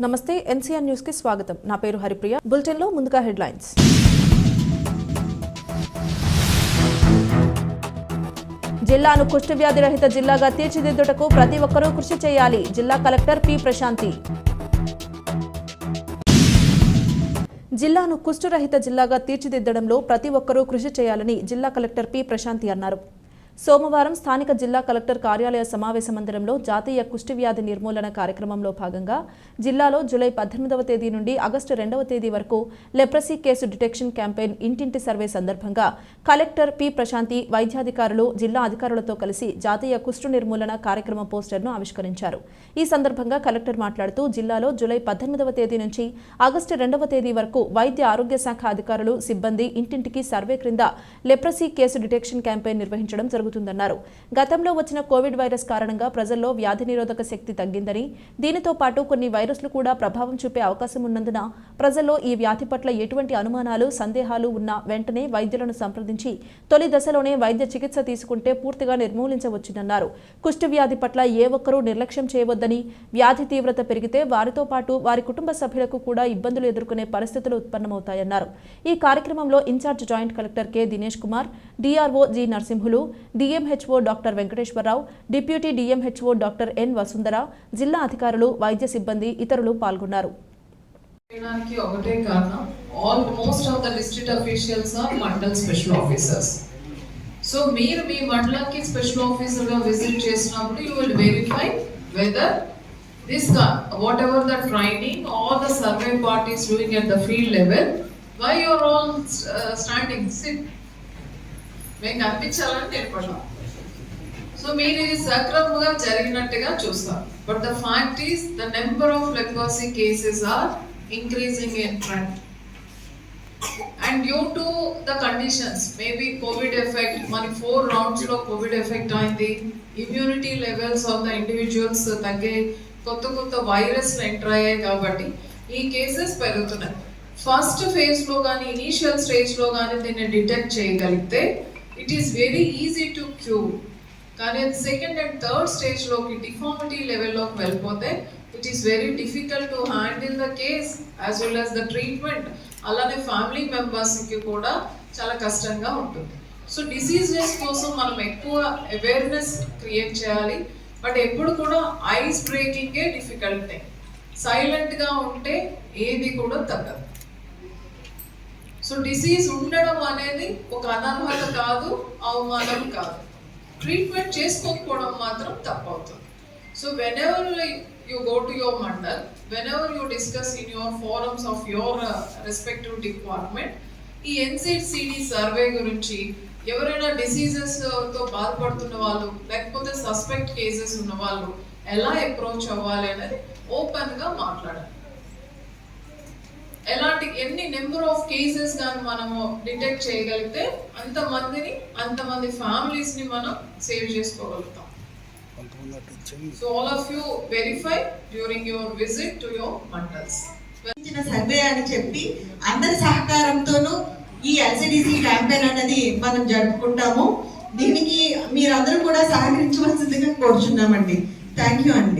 నమస్తే ఎన్సీఆర్ న్యూస్కి స్వాగతం. నా పేరు హరిప్రియ. బులెటిన్లో ముందుగా హెడ్లైన్స్. జిల్లాను కుష్ఠవ్యాధి రహిత జిల్లాగా తీర్చిదిద్దుటకు ప్రతి ఒక్కరూ కృషి చేయాలి. జిల్లా కలెక్టర్ పి ప్రశాంతి. జిల్లాను కుష్ఠరహిత జిల్లాగా తీర్చిదిద్దడంలో ప్రతి ఒక్కరూ కృషి చేయాలని జిల్లా కలెక్టర్ పి ప్రశాంతి అన్నారు. సోమవారం స్థానిక జిల్లా కలెక్టర్ కార్యాలయ సమావేశ మందిరంలో జాతీయ కుష్టి వ్యాధి నిర్మూలన కార్యక్రమంలో భాగంగా జిల్లాలో జూలై పద్దెనిమిదవ తేదీ నుండి ఆగస్టు రెండవ తేదీ వరకు లెప్రసీ కేసు డిటెక్షన్ క్యాంపెయిన్ ఇంటింటి సర్వే సందర్భంగా కలెక్టర్ పి ప్రశాంతి వైద్యాధికారులు జిల్లా అధికారులతో కలిసి జాతీయ కుష్టు నిర్మూలన కార్యక్రమ పోస్టర్ను ఆవిష్కరించారు. ఈ సందర్భంగా కలెక్టర్ మాట్లాడుతూ జిల్లాలో జూలై పద్దెనిమిదవ తేదీ నుంచి ఆగస్టు రెండవ తేదీ వరకు వైద్య ఆరోగ్య శాఖ అధికారులు సిబ్బంది ఇంటింటికి సర్వే క్రింద లెప్రసీ కేసు డిటెక్షన్ క్యాంపెయిన్ నిర్వహించడం జరుగుతుంది. జరుగుతుందన్నారు. గతంలో వచ్చిన కోవిడ్ వైరస్ కారణంగా ప్రజల్లో వ్యాధి నిరోధక శక్తి తగ్గిందని దీనితో పాటు కొన్ని వైరస్లు కూడా ప్రభావం చూపే అవకాశం ఉన్నందున ప్రజల్లో ఈ వ్యాధి పట్ల ఎటువంటి అనుమానాలు సందేహాలు ఉన్నా వెంటనే వైద్యులను సంప్రదించి తొలి దశలోనే వైద్య చికిత్స తీసుకుంటే పూర్తిగా నిర్మూలించవచ్చునన్నారు. కుష్టి వ్యాధి పట్ల ఏ ఒక్కరూ నిర్లక్ష్యం చేయవద్దని వ్యాధి తీవ్రత పెరిగితే వారితో పాటు వారి కుటుంబ సభ్యులకు కూడా ఇబ్బందులు ఎదుర్కొనే పరిస్థితులు ఉత్పన్నమవుతాయన్నారు. ఈ కార్యక్రమంలో incharge joint collector K. Dinesh Kumar DRO G. Narasimhulu DMHO doctor Venkateswararao deputy DMHO doctor N Vasundhara జిల్లా అధికారులు వైద్య సిబ్బంది ఇతరులు పాల్గొన్నారు. చేయడానికి ఒకటే కారణం all most of the district officials are mandal special officers so మీరు మీ మండలానికి స్పెషల్ ఆఫీసర్గా విజిట్ చేసినప్పుడు you will verify whether this whatever the training all the survey parties doing at the field level why your all standing sit మేము కనిపించాలని నేర్పడం so మీరు ఇది సక్రమంగా జరిగినట్టుగా చూస్తాం but the fact is the number of leprosy cases are increasing in trend and due to the conditions maybe COVID effect మరి four రౌండ్స్లో కోవిడ్ ఎఫెక్ట్ అయింది. Immunity levels of the individuals తగ్గే కొత్త కొత్త వైరస్ ఎంటర్ అయ్యాయి కాబట్టి ఈ cases పెరుగుతున్నాయి. ఫస్ట్ ఫేజ్లో కానీ ఇనీషియల్ స్టేజ్లో కానీ దీన్ని డిటెక్ట్ చేయగలిగితే it is very easy to cure కానీ అది సెకండ్ అండ్ థర్డ్ స్టేజ్లోకి డిఫార్మిటీ లెవెల్లోకి వెళ్ళిపోతే it is very difficult to handle the case as well as the treatment అలానే ఫ్యామిలీ మెంబర్స్కి కూడా చాలా కష్టంగా ఉంటుంది. సో డిసీజెస్ కోసం మనం ఎక్కువ అవేర్నెస్ క్రియేట్ చేయాలి. బట్ ఎప్పుడు కూడా ఐస్ బ్రేకింగే డిఫికల్ట్ సైలెంట్గా ఉంటే ఏది కూడా తగ్గదు. సో డిసీజ్ ఉండడం అనేది ఒక అనర్హత కాదు అవమానం కాదు. ట్రీట్మెంట్ చేసుకోకపోవడం మాత్రం తప్పవుతుంది. So whenever you go to your mandal whenever you discuss in your forums of your respective department ఈ ఎన్సీడ్ సర్వే గురించి ఎవరైనా డిసీజెస్ uh, తో బాధపడుతున్న వాళ్ళు లేకపోతే సస్పెక్ట్ కేసెస్ ఉన్న వాళ్ళు ఎలా అప్రోచ్ అవ్వాలి అనేది ఓపెన్గా మాట్లాడాలి. ఎన్ని నెంబర్ ఆఫ్ కేసెస్ కానీ మనము డిటెక్ట్ చేయగలిగితే అంతమందిని అంతమంది ఫ్యామిలీస్ని మనం సేవ్ చేసుకోగలుగుతాం. So all of you verify during your visit to your mandals survey అని చెప్పి అందరి సహకారంతోనూ ఈ ఎల్సిడిసి క్యాంపెయిన్ అనేది మనం జరుపుకుంటాము. దీనికి మీరందరూ కూడా సహకరించవలసిందిగా కోరుచున్నామండి. థ్యాంక్ యూ అండి.